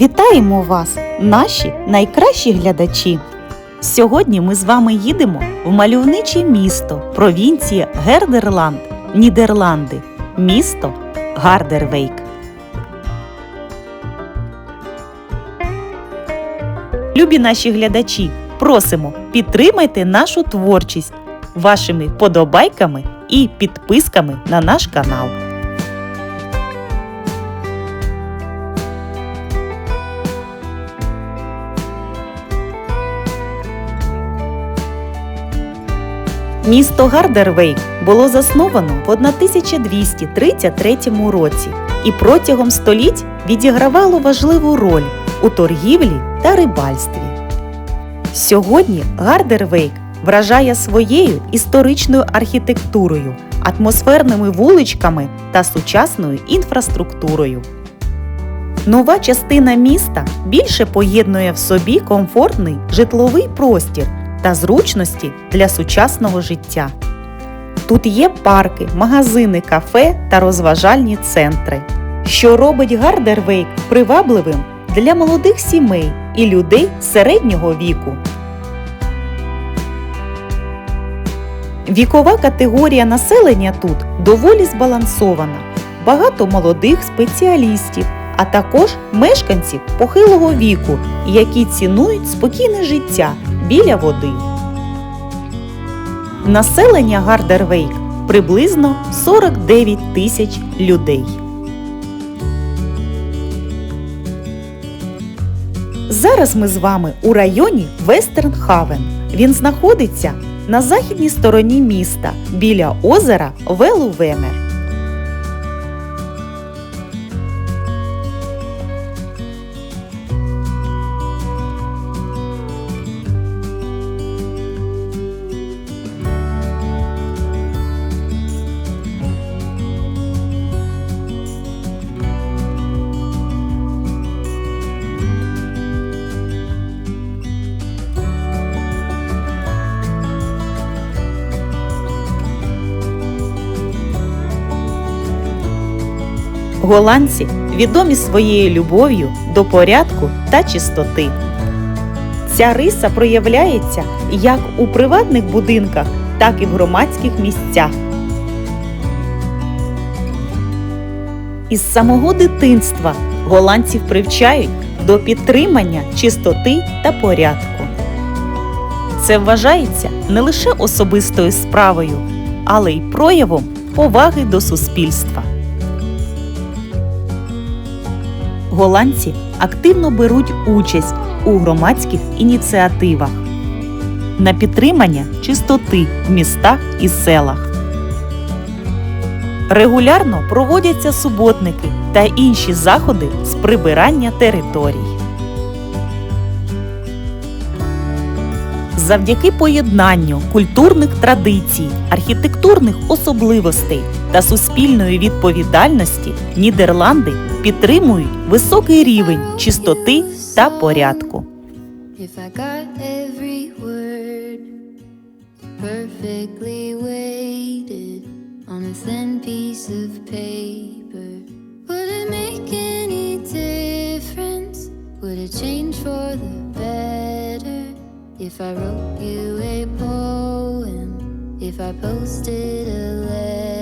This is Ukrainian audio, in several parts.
Вітаємо вас, наші найкращі глядачі! Сьогодні ми з вами їдемо в мальовниче місто провінція Гердерланд, Нідерланди, місто Гардервейк. Любі наші глядачі, просимо підтримайте нашу творчість вашими подобайками і підписками на наш канал. Місто Гардервейк було засновано в 1233 році і протягом століть відігравало важливу роль у торгівлі та рибальстві. Сьогодні Гардервейк вражає своєю історичною архітектурою, атмосферними вуличками та сучасною інфраструктурою. Нова частина міста більше поєднує в собі комфортний житловий простір та зручності для сучасного життя. Тут є парки, магазини, кафе та розважальні центри, що робить Гардервейк привабливим для молодих сімей і людей середнього віку. Вікова категорія населення тут доволі збалансована. Багато молодих спеціалістів, а також мешканців похилого віку, які цінують спокійне життя біля води. Населення Гардервейк приблизно 49 тисяч людей. Зараз ми з вами у районі Вестернхавен. Він знаходиться на західній стороні міста біля озера Велувемер. Голландці відомі своєю любов'ю до порядку та чистоти. Ця риса проявляється як у приватних будинках, так і в громадських місцях. Із самого дитинства голландців привчають до підтримання чистоти та порядку. Це вважається не лише особистою справою, але й проявом поваги до суспільства. Голландці активно беруть участь у громадських ініціативах на підтримання чистоти в містах і селах. Регулярно проводяться суботники та інші заходи з прибирання територій. Завдяки поєднанню культурних традицій, архітектурних особливостей та суспільної відповідальності Нідерланди підтримують високий рівень чистоти та порядку. If I wrote you a poem? If I posted a letter?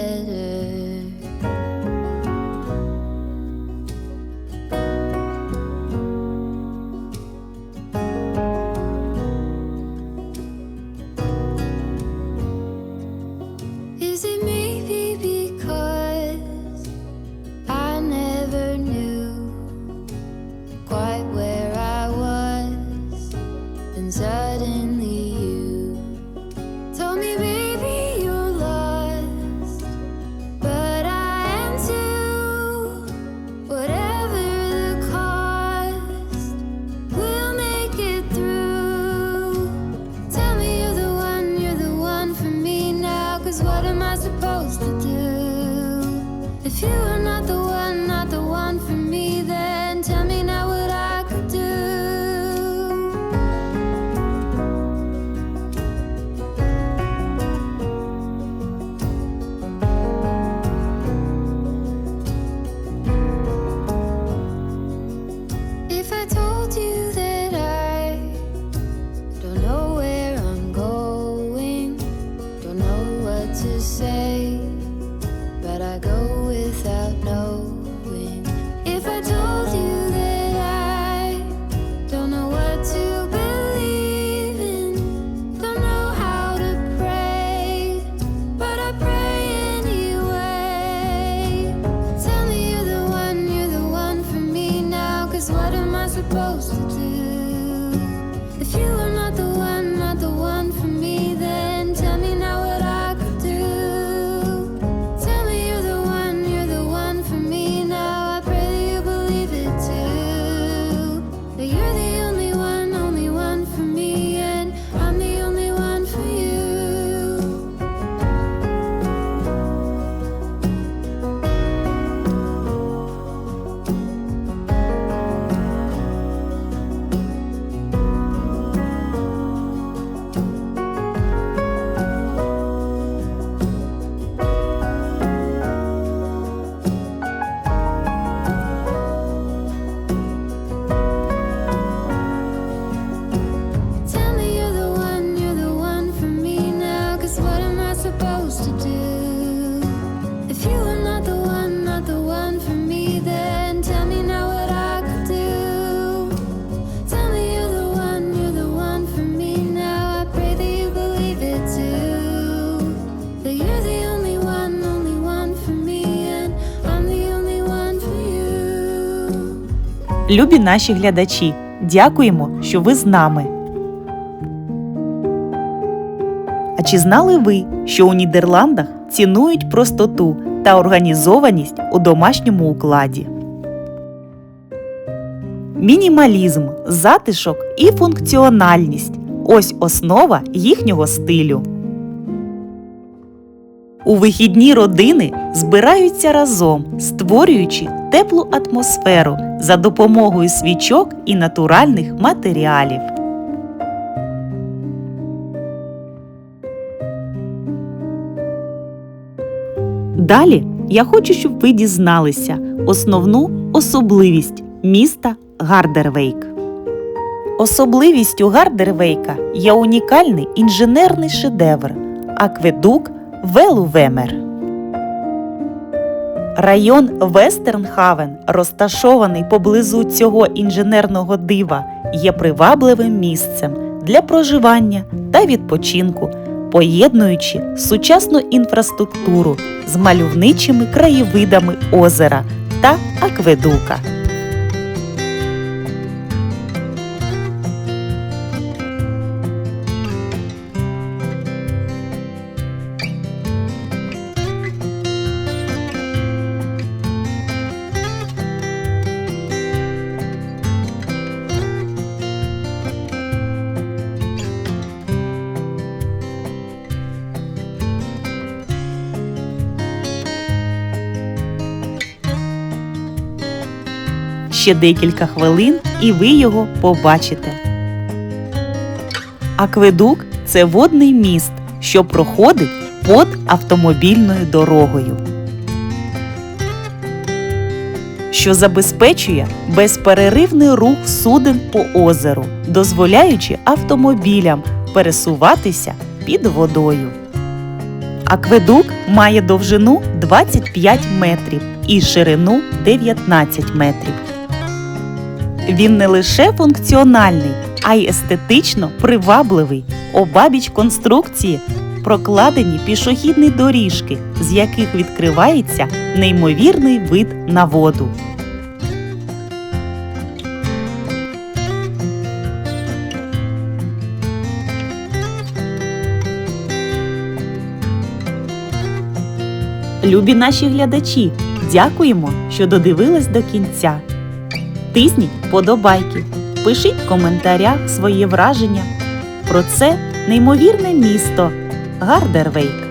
Любі наші глядачі, дякуємо, що ви з нами. А чи знали ви, що у Нідерландах цінують простоту та організованість у домашньому укладі? Мінімалізм, затишок і функціональність ось основа їхнього стилю. У вихідні родини збираються разом, створюючи теплу атмосферу за допомогою свічок і натуральних матеріалів. Далі я хочу, щоб ви дізналися основну особливість міста Гардервейк. Особливістю Гардервейка є унікальний інженерний шедевр акведук Велувемер. Район Вестернхавен, розташований поблизу цього інженерного дива, є привабливим місцем для проживання та відпочинку, поєднуючи сучасну інфраструктуру з мальовничими краєвидами озера та акведука. Ще декілька хвилин і ви його побачите. Акведук це водний міст, що проходить під автомобільною дорогою, що забезпечує безперервний рух суден по озеру, дозволяючи автомобілям пересуватися під водою. Акведук має довжину 25 метрів і ширину 19 метрів. Він не лише функціональний, а й естетично привабливий. Обабіч конструкції прокладені пішохідні доріжки, з яких відкривається неймовірний вид на воду. Любі наші глядачі, дякуємо, що додивились до кінця. Тисніть вподобайки, пишіть в коментарях свої враження про це неймовірне місто Гардервейк.